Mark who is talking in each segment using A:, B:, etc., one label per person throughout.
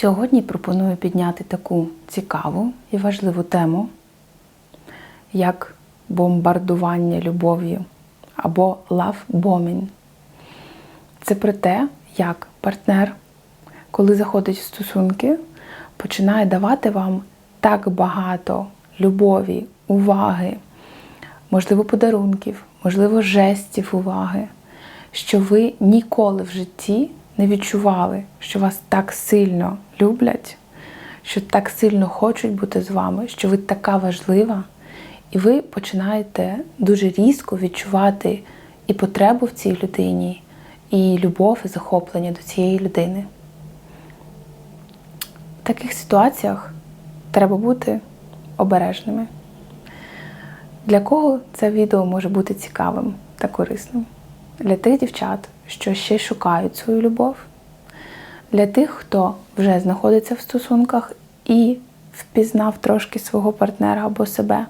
A: Сьогодні пропоную підняти таку цікаву і важливу тему, як бомбардування любов'ю або love. Це про те, як партнер, коли заходить в стосунки, починає давати вам так багато любові, уваги, можливо, подарунків, можливо, жестів уваги, що ви ніколи в житті не відчували, що вас так сильно люблять, що так сильно хочуть бути з вами, що ви така важлива, і ви починаєте дуже різко відчувати і потребу в цій людині, і любов, і захоплення до цієї людини. В таких ситуаціях треба бути обережними. Для кого це відео може бути цікавим та корисним? Для тих дівчат, що ще шукають свою любов, для тих, хто вже знаходиться в стосунках і впізнав трошки свого партнера або себе,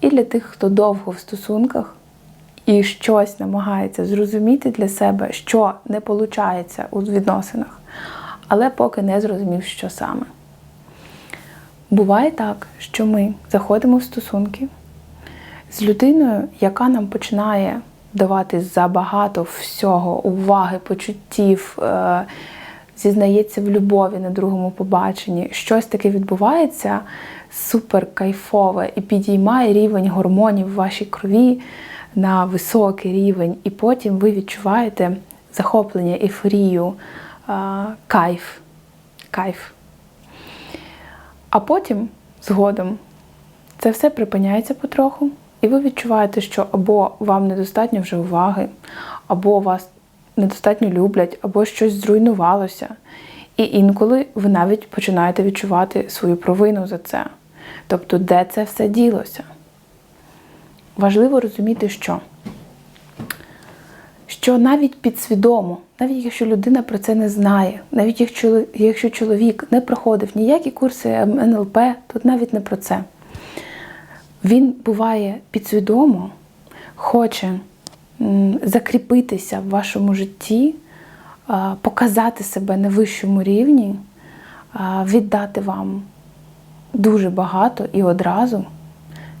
A: і для тих, хто довго в стосунках і щось намагається зрозуміти для себе, що не виходить у відносинах, але поки не зрозумів, що саме. Буває так, що ми заходимо в стосунки з людиною, яка нам починає давати забагато всього, уваги, почуттів, е, зізнається в любові на другому побаченні. Щось таке відбувається супер кайфове і підіймає рівень гормонів в вашій крові на високий рівень, і потім ви відчуваєте захоплення, ейфорію, е, кайф. кайф. А потім, згодом, це все припиняється потроху, і ви відчуваєте, що або вам недостатньо вже уваги, або вас недостатньо люблять, або щось зруйнувалося. І інколи ви навіть починаєте відчувати свою провину за це. Тобто, де це все ділося? Важливо розуміти, що що навіть підсвідомо, навіть якщо людина про це не знає, навіть якщо чоловік не проходив ніякі курси НЛП, тут навіть не про це. Він буває підсвідомо, хоче закріпитися в вашому житті, показати себе на вищому рівні, віддати вам дуже багато і одразу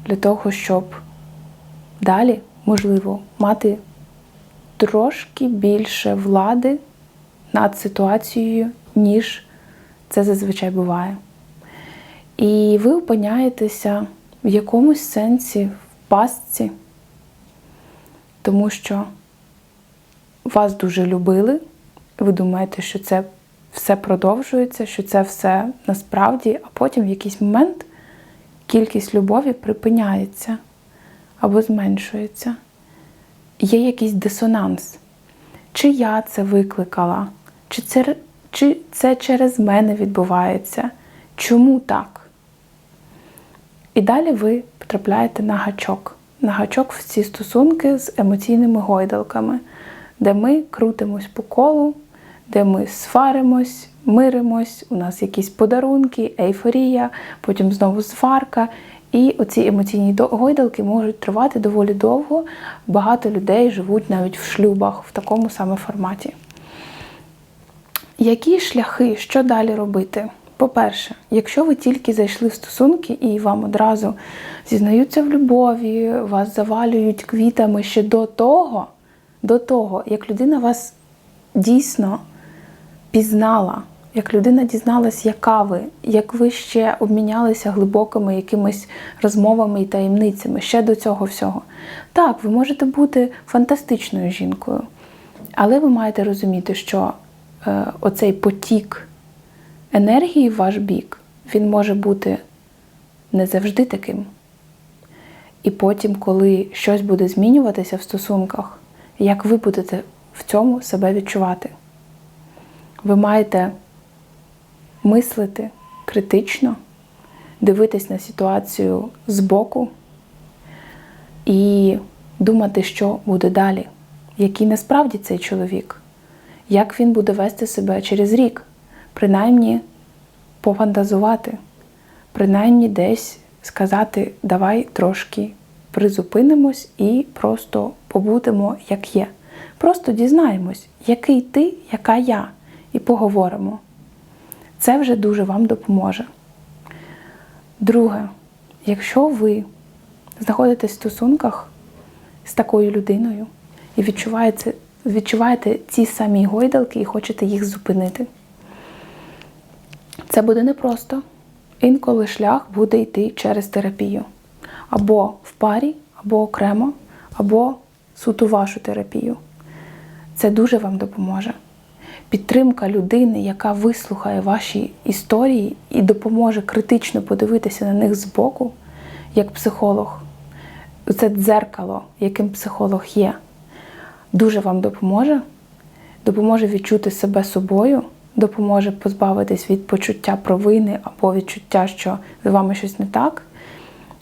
A: для того, щоб далі, можливо, мати трошки більше влади над ситуацією, ніж це зазвичай буває. І ви опиняєтеся в якомусь сенсі в пастці, тому що вас дуже любили, ви думаєте, що це все продовжується, що це все насправді, а потім в якийсь момент кількість любові припиняється або зменшується. Є якийсь дисонанс. Чи я це викликала, чи це, чи це через мене відбувається? Чому так? І далі ви потрапляєте на гачок. На гачок в ці стосунки з емоційними гойдалками, де ми крутимось по колу, де ми сваримось, миримось, у нас якісь подарунки, ейфорія, потім знову сварка. І оці емоційні гойдалки можуть тривати доволі довго. Багато людей живуть навіть в шлюбах в такому саме форматі. Які шляхи, що далі робити? По-перше, якщо ви тільки зайшли в стосунки і вам одразу зізнаються в любові, вас завалюють квітами ще до того, до того, як людина вас дійсно пізнала, як людина дізналась, яка ви, як ви ще обмінялися глибокими якимись розмовами і таємницями ще до цього всього. Так, ви можете бути фантастичною жінкою, але ви маєте розуміти, що е, оцей потік енергії в ваш бік, він може бути не завжди таким. І потім, коли щось буде змінюватися в стосунках, як ви будете в цьому себе відчувати? Ви маєте мислити критично, дивитись на ситуацію збоку і думати, що буде далі, який насправді цей чоловік, як він буде вести себе через рік принаймні пофантазувати, принаймні десь сказати, давай трошки призупинимось і просто побудемо, як є. Просто дізнаємось, який ти, яка я, і поговоримо. Це вже дуже вам допоможе. Друге, якщо ви знаходитесь в стосунках з такою людиною і відчуваєте, відчуваєте ці самі гойдалки і хочете їх зупинити, це буде непросто. Інколи шлях буде йти через терапію. Або в парі, або окремо, або суто вашу терапію. Це дуже вам допоможе. Підтримка людини, яка вислухає ваші історії і допоможе критично подивитися на них збоку, як психолог. Це дзеркало, яким психолог є, дуже вам допоможе, допоможе відчути себе собою, допоможе позбавитись від почуття провини або відчуття, що з вами щось не так.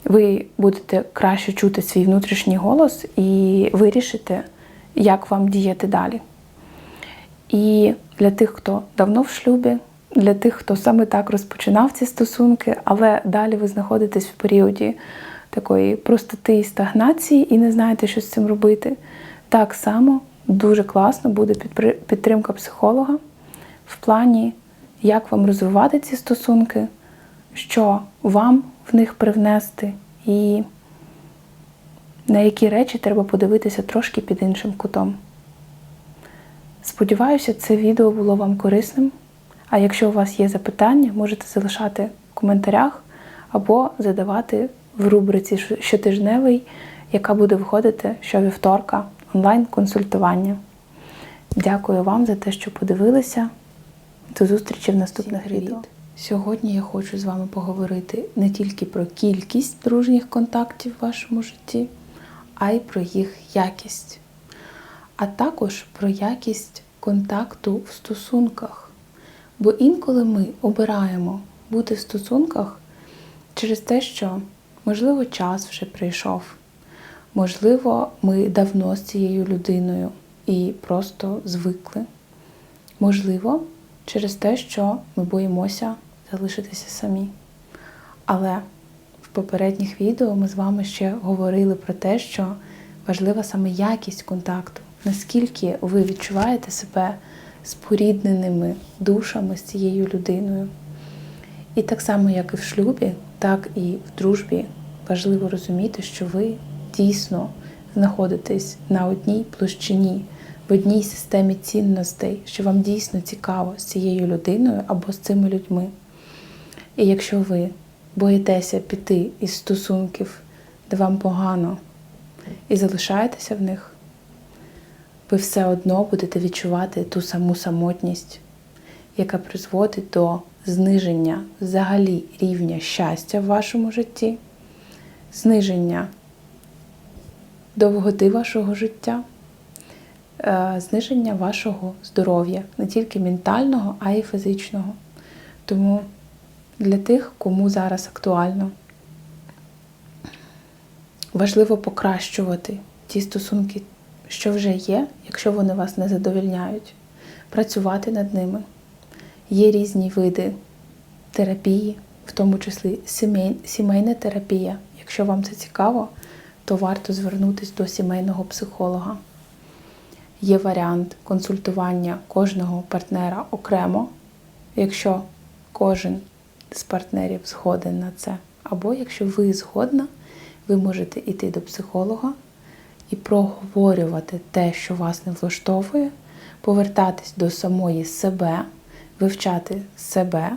A: Ви будете краще чути свій внутрішній голос і вирішите, як вам діяти далі. І для тих, хто давно в шлюбі, для тих, хто саме так розпочинав ці стосунки, але далі ви знаходитесь в періоді такої простоти і стагнації і не знаєте, що з цим робити. Так само дуже класно буде підтримка психолога в плані, як вам розвивати ці стосунки, що вам в них привнести, і на які речі треба подивитися трошки під іншим кутом. Сподіваюся, це відео було вам корисним. А якщо у вас є запитання, можете залишати в коментарях або задавати в рубриці щотижневий, яка буде виходити щовівторка онлайн-консультування. Дякую вам за те, що подивилися. До зустрічі в наступних відео. Сьогодні я хочу з вами поговорити не тільки про кількість дружніх контактів в вашому житті, а й про їх якість а також про якість контакту в стосунках. Бо інколи ми обираємо бути в стосунках через те, що, можливо, час вже прийшов, можливо, ми давно з цією людиною і просто звикли. Можливо, через те, що ми боїмося залишитися самі. Але в попередніх відео ми з вами ще говорили про те, що важлива саме якість контакту наскільки ви відчуваєте себе спорідненими душами з цією людиною. І так само, як і в шлюбі, так і в дружбі важливо розуміти, що ви дійсно знаходитесь на одній площині, в одній системі цінностей, що вам дійсно цікаво з цією людиною або з цими людьми. І якщо ви боїтеся піти із стосунків, де вам погано, і залишаєтеся в них, ви все одно будете відчувати ту саму самотність, яка призводить до зниження взагалі рівня щастя в вашому житті, зниження довготи вашого життя, зниження вашого здоров'я, не тільки ментального, а й фізичного. Тому для тих, кому зараз актуально, важливо покращувати ті стосунки що вже є, якщо вони вас не задовільняють, працювати над ними. Є різні види терапії, в тому числі сімейна терапія. Якщо вам це цікаво, то варто звернутися до сімейного психолога. Є варіант консультування кожного партнера окремо, якщо кожен з партнерів згоден на це. Або якщо ви згодна, ви можете йти до психолога і проговорювати те, що вас не влаштовує, повертатись до самої себе, вивчати себе,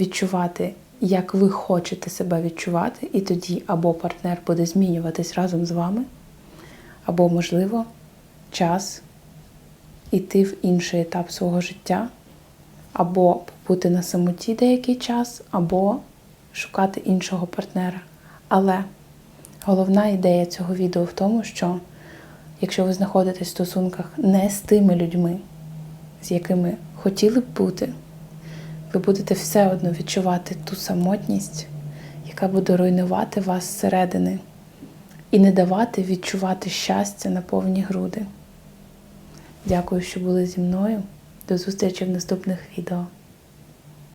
A: відчувати, як ви хочете себе відчувати, і тоді або партнер буде змінюватись разом з вами, або, можливо, час іти в інший етап свого життя, або побути на самоті деякий час, або шукати іншого партнера. Але Головна ідея цього відео в тому, що якщо ви знаходитесь в стосунках не з тими людьми, з якими хотіли б бути, ви будете все одно відчувати ту самотність, яка буде руйнувати вас зсередини і не давати відчувати щастя на повні груди. Дякую, що були зі мною. До зустрічі в наступних відео.